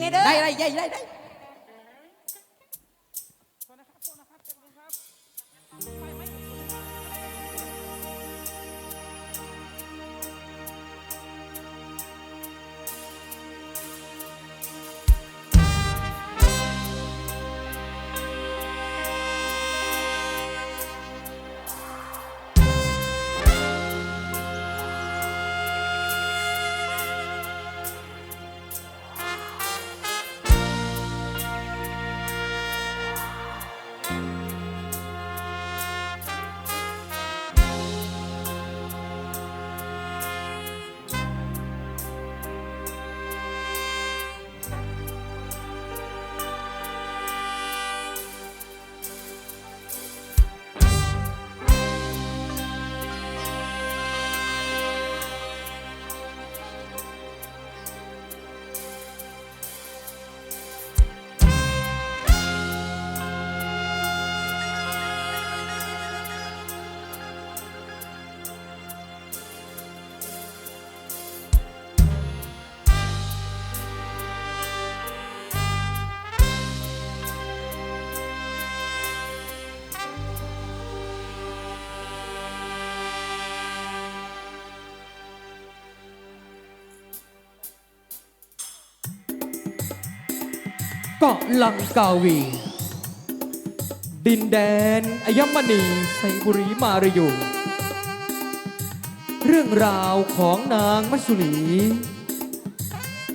เนี่เด้อได้ได้ได้ได้ได้ เกาะลังกาวี ดินแดนอยมณีไซบุรีมารยูเรื่องราวของนางมัสุลี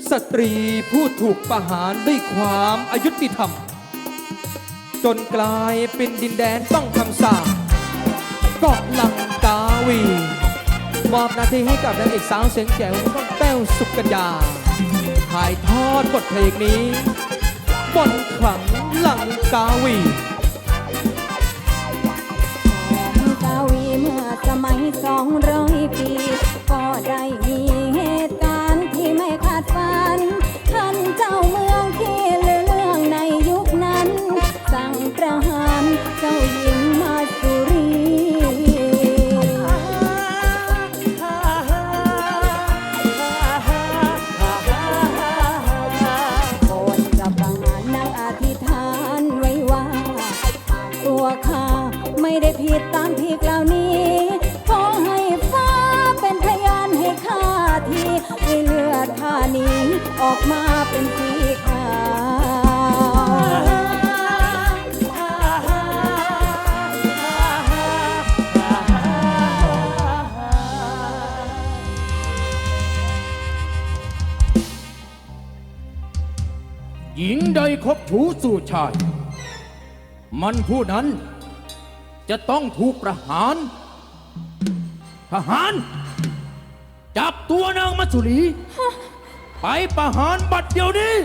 สตรีผู้ถูกประหารด้วยความอายุติธรรม จนกลายเป็นดินแดนต้องคำสาปเกาะลังกาวี มอบหน้าที่ให้กับนางเอกสาวเสียงแจ๋วน้องแต้วสุกัญญาถ่ายทอดบทเพลงนี้ บนขลังลังกาวีของกาวีเมื่อสมัยสองร้อย ใดคบชู้สู่ชาย มันผู้นั้นจะต้องถูกประหาร ทหาร จับตัวนางมัสุรี ไปประหารบัดเดี๋ยวนี้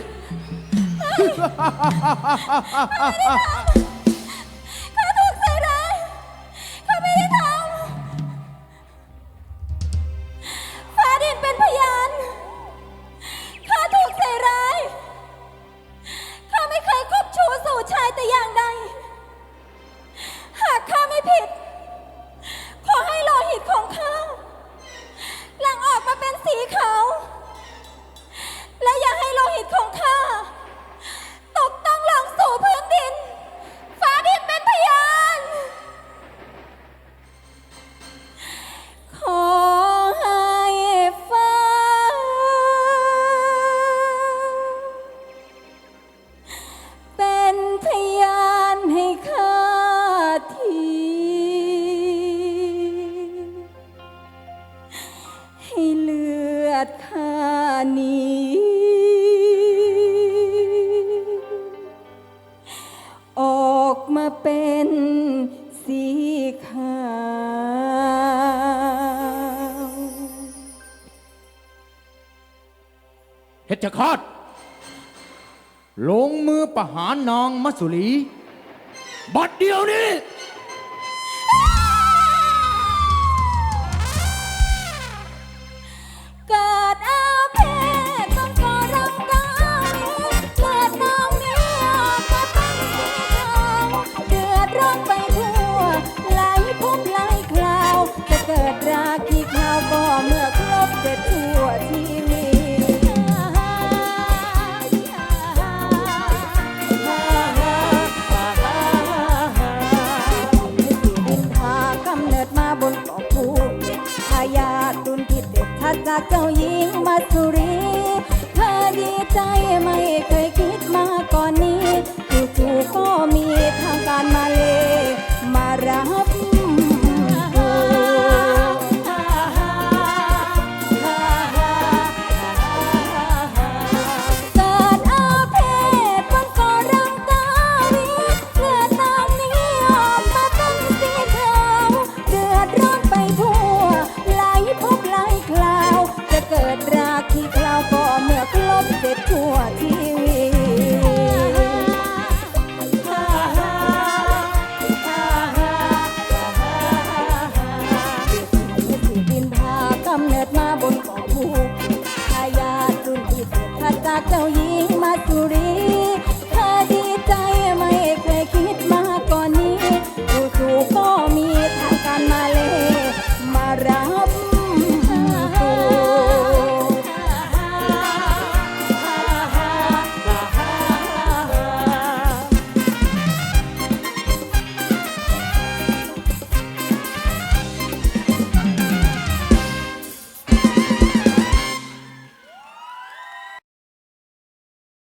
เพชฌฆาตลงมือประหารนางมัสุรี บัดเดียวนี้